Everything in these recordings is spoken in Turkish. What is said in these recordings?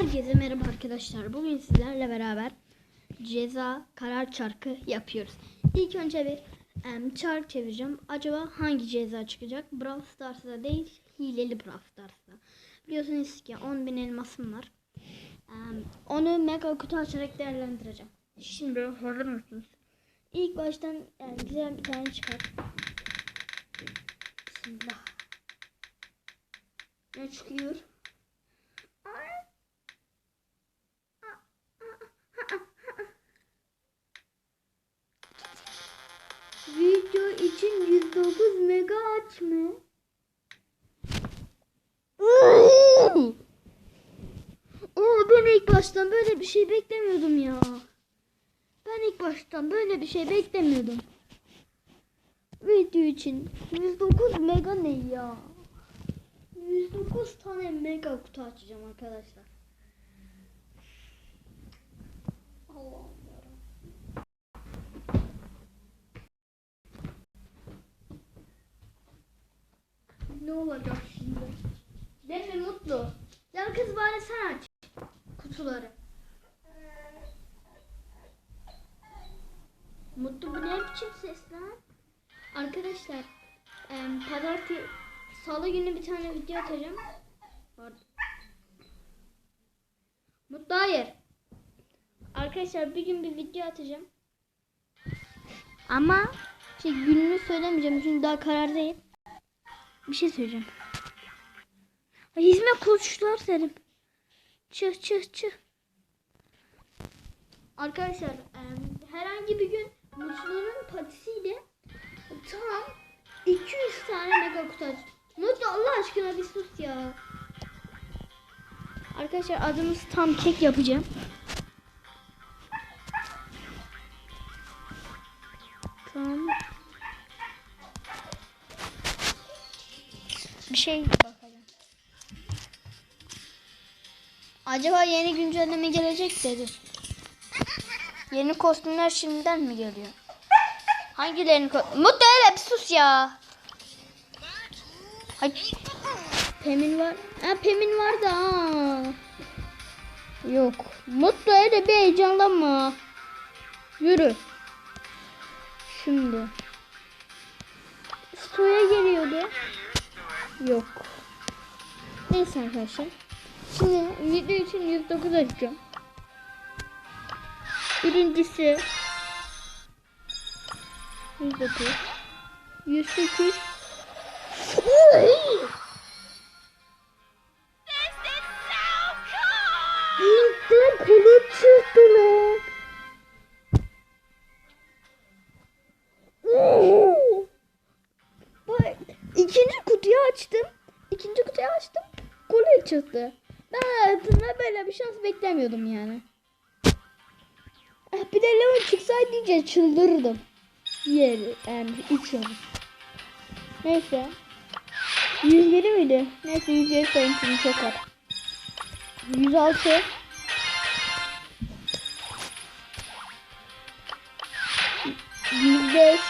Herkese merhaba arkadaşlar. Bugün sizlerle beraber ceza karar çarkı yapıyoruz. İlk önce bir em, çark çevireceğim. Acaba hangi ceza çıkacak? Brawl Stars'ta değil, hileli Brawl Stars'ta. Biliyorsunuz ki 10.000 elmasım var. Em, onu mega kutu açarak değerlendireceğim. Şimdi hazır mısınız? İlk baştan em, güzel bir tane çıkar. Bismillah. Ne çıkıyor? 9 mega aç mı? Oo ben ilk baştan böyle bir şey beklemiyordum ya. Ben ilk baştan böyle bir şey beklemiyordum. Video için 109 mega ne ya? 109 tane mega kutu açacağım arkadaşlar. Allah. Ne olacak şimdi? Değil mi Mutlu? Ya kız bari sen aç kutuları. Mutlu bu ne biçim ses lan? Arkadaşlar em, pazartesi salı günü bir tane video atacağım. Pardon. Mutlu hayır. Arkadaşlar bir gün bir video atacağım. Ama şey gününü söylemeyeceğim çünkü daha karar değil. Bir şey söyleyeceğim. Ay hizmet koçlar serim. Çık çık çık. Arkadaşlar herhangi bir gün Mutlu'nun patisiyle tam 200 tane mega kutu aç. Mutlu Allah aşkına bir sus ya. Arkadaşlar adımız tam kek yapacağım. Bir şey bakacağım. Acaba yeni güncelleme gelecek dedi. Yeni kostümler şimdiden mi geliyor? Hangilerini Mutlu hele bir sus ya. Ay. Pemin var. Ha Pemin var da. Yok. Mutlu hele bir heyecanlanma. Yürü. Şimdi. Stoya geliyordu. Yok. Neyse arkadaşlar. Şimdi video için 109 açacağım. Birincisi 109 108 İlkten kolu çıktı lan. Bak ikinci açtım. İkinci kutuyu açtım. Kolu çıktı. Ben hayatımda böyle bir şans beklemiyordum yani. Ah, Bir de Leon çıksaydı iyice çıldırırdım. Yer yani 3 yıl. Neyse. 107 miydi? Neyse 107 sayın şimdi çok var. 106 105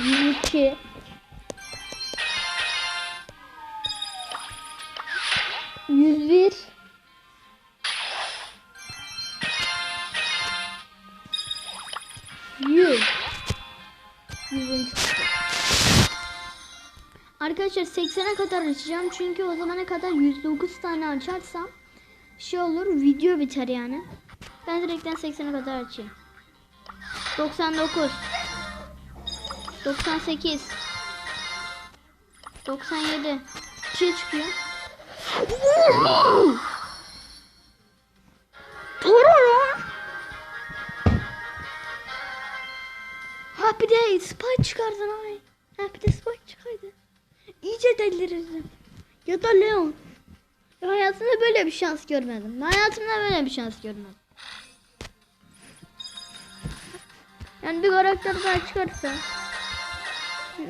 102 101 100 100. Arkadaşlar 80'e kadar açacağım çünkü o zamana kadar 109 tane açarsam şey olur video biter yani. Ben direkten 80'e kadar açayım. 99 98 97 Bir çıkıyor. Ha bir de spy çıkardın ay. Ha bir de spy çıkardı. İyice delirirdim. Ya da Leon. Ya hayatımda böyle bir şans görmedim. Hayatımda böyle bir şans görmedim. Yani bir karakter daha çıkarsa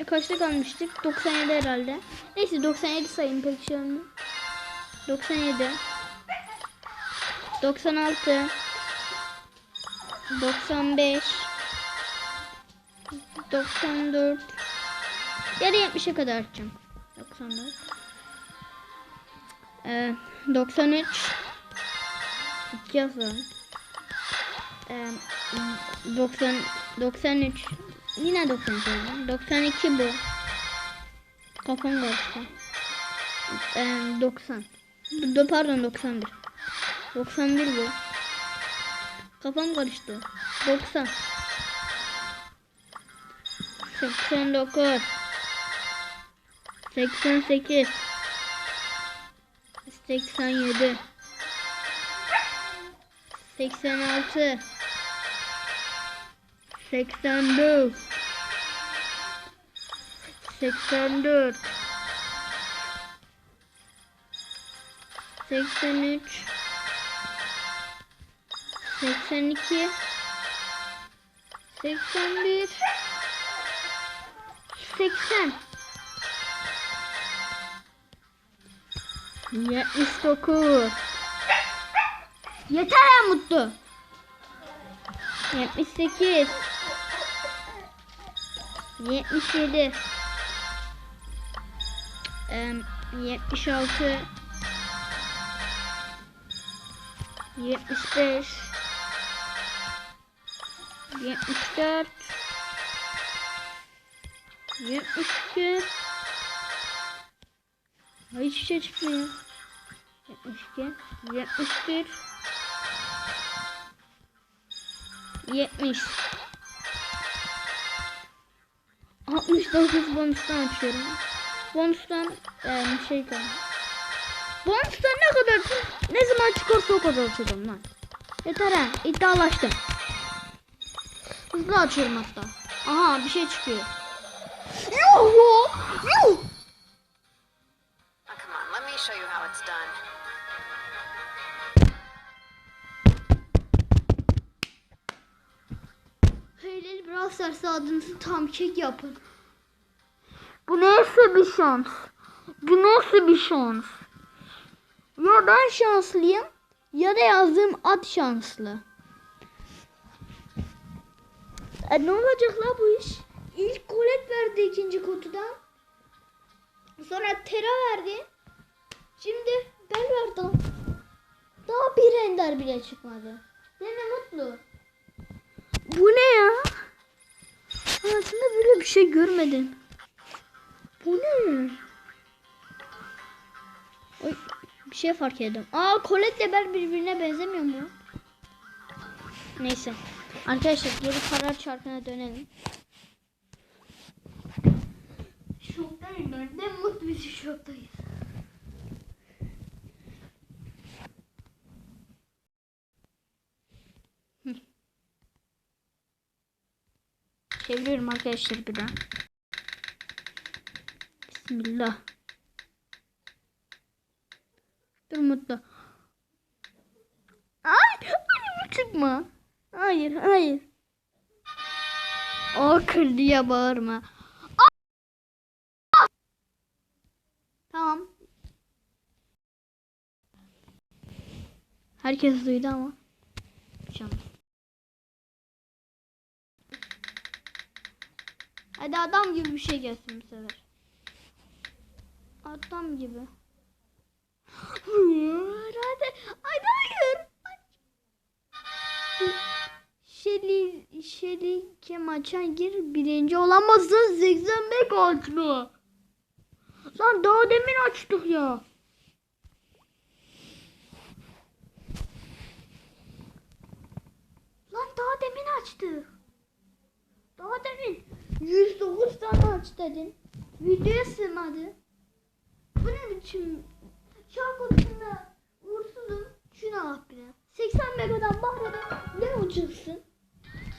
kaçta kalmıştık? 97 herhalde. Neyse 97 sayın pek şey olmuyor. 97 96 95 94 Yarı 70'e kadar açacağım. 94 ee, 93 2 yazalım. Ee, 90 93 yine 93 yazalım. 92 bu. Kafam karıştı. Ee, 90 Do- pardon 91 91 bu. Kafam karıştı. 90 89 88 87 86 89 84 83 82 81 80 79 Yeter ya mutlu. 78 77 em, 76 75 74 72 Ay hiçbir şey çıkmıyor. 72 71 70 69 bonustan açıyorum. Bonustan e, şey kaldı. Bonustan ne kadar ne zaman çıkarsa o kadar açacağım lan. Yeter ha iddialaştım. Hızlı açıyorum hatta. Aha bir şey çıkıyor. Yuh yuh. Hileli Brawl Stars adınızı tam kek yapın. Bu nasıl bir şans? Bu nasıl bir şans? Ya ben şanslıyım ya da yazdığım at şanslı. E, ne olacak la bu iş? İlk kolet verdi ikinci kutudan. Sonra Tera verdi. Şimdi ben verdim. Daha bir ender bile çıkmadı. Mi Mutlu? Bu ne ya? Hayatımda böyle bir şey görmedim. Bu ne? Oy, bir şey fark ettim. Aa Colette'le ben birbirine benzemiyor mu? Neyse. Arkadaşlar geri karar çarkına dönelim. Şoktayım ben. Ne mutlu bir şoktayız. Çeviriyorum arkadaşlar bir daha. Bismillah. Dur mutlu. Ay, ay çıkma. Hayır, hayır. O kır diye bağırma. Tamam. Herkes duydu ama. Canım. Hadi adam gibi bir şey gelsin bu sefer. Adam gibi. Hadi. Hadi hayır. Şeli, Şeli maça gir birinci olamazsın 85 açtı. Lan daha demin açtık ya. Lan daha demin açtık. Daha demin 109 tane aç dedin. Videoya sığmadı. Biçim? Şarkı odasında uğursuzum. Şunu al bir de. 80 megadan bahredin. Ne olacaksın?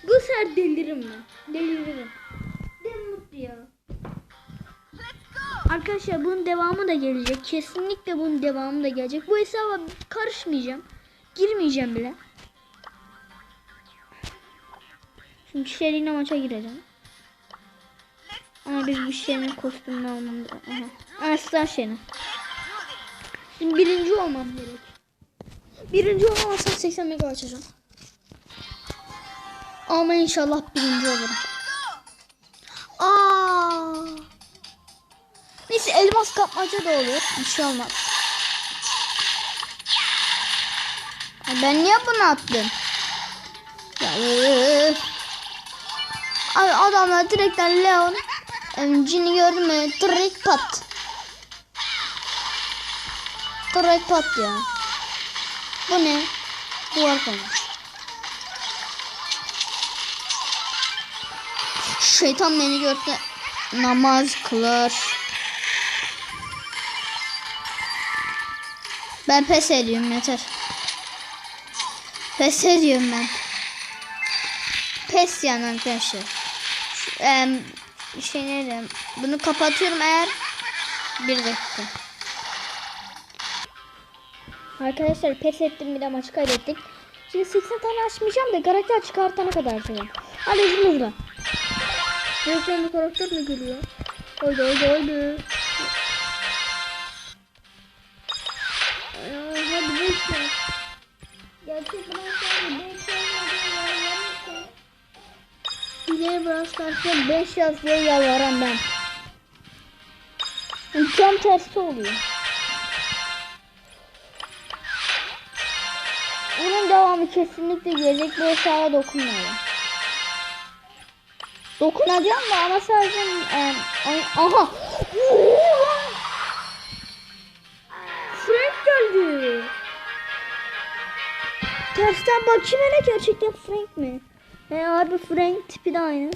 Bu sefer deliririm ben. Deliririm. Del mutlu ya. Arkadaşlar bunun devamı da gelecek. Kesinlikle bunun devamı da gelecek. Bu hesaba karışmayacağım. Girmeyeceğim bile. Çünkü Şerin'le maça gireceğim. Ama biz bir şeyin kostümünü almamız Aha. Aslan şeyini. Şimdi birinci olmam gerek. Birinci olamazsam 80 mega açacağım. Ama inşallah birinci olurum. Aa! Neyse elmas kapmaca da olur. Bir şey olmaz. Ben niye bunu attım? Ya. Abi adamlar direkten Leon Cini gördü mü? Direkt pat. Direkt pat ya. Bu ne? Duvar koymuş. Şeytan beni gördü. Namaz kılar. Ben pes ediyorum yeter. Pes ediyorum ben. Pes yani arkadaşlar. Şu, em, diyeyim? Bunu kapatıyorum eğer. Bir dakika. Arkadaşlar pes ettim bir de maçı kaybettik. Şimdi 80 tane açmayacağım da karakter çıkartana kadar açacağım. Hadi hızlı. Direkten bir karakter mi geliyor? Haydi haydi haydi. Hadi beş yaz. Gerçek Diğer Brawl Stars'ta 5 yaz diye yalvaran ben. Yani tam tersi oluyor. Bunun devamı kesinlikle gelecek bu hesaba dokunmayalım. Dokunacağım da ama sadece e, aha. Frank geldi. Tersten bakayım hele gerçekten Frank mi? He harbi Frank tipi de aynı.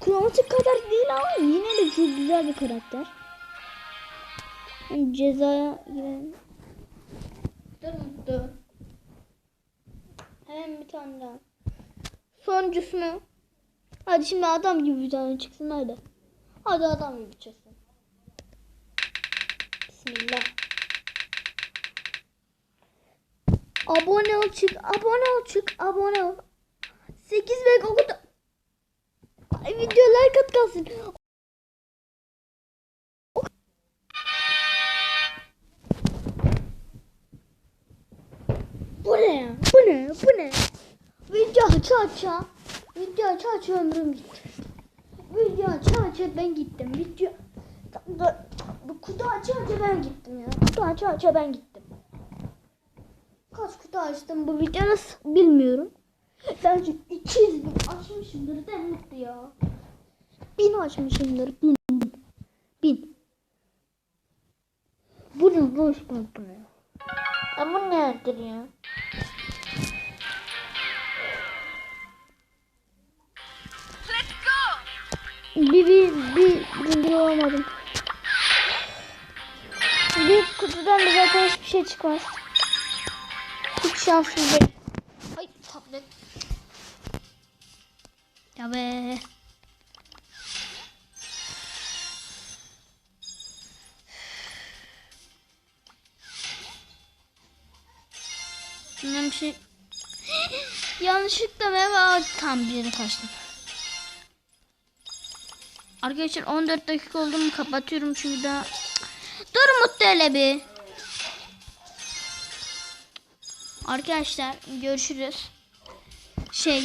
Kromatik kadar değil ama yine de çok güzel bir karakter. Yani cezaya girelim. Dur dur. Hemen bir tane daha. Sonuncusunu. Hadi şimdi adam gibi bir tane çıksın hadi. Hadi adam gibi çıksın. Bismillah. Abone ol çık. Abone ol çık. Abone ol. 8 ve o kadar. Ay video like at kalsın. Bu ne? Bu ne? Bu ne? Video aça aça. Video aça aça ömrüm gitti. Video aça aça ben gittim. Video bu kutu aça aça ben gittim ya. Kutu aça aça ben gittim. Kaç kutu açtım bu video nasıl bilmiyorum. Bence 200 bin açmışımdır demekti ya. Bin açmışımdır. Bin. Bin. Bu ne boş bak bu ne? Ama nedir ya? Let's go! Bir bir bir zincir olamadım. Bir kutudan da zaten hiçbir şey çıkmaz. Şanssız değil. Ay tablet. Ya be. Bir şey... Yanlışlıkla ve tam bir yere kaçtım. Arkadaşlar 14 dakika oldu mu kapatıyorum çünkü daha... Dur Mutlu hele bir. Arkadaşlar görüşürüz. Şey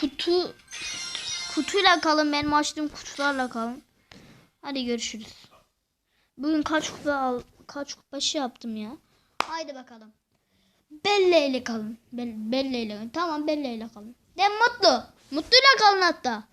kutu kutuyla kalın benim açtığım kutularla kalın. Hadi görüşürüz. Bugün kaç kupa al kaç kupa şey yaptım ya. Haydi bakalım. Belle kalın. Bel, Belle ile. Tamam Belle kalın. De mutlu. Mutluyla kalın hatta.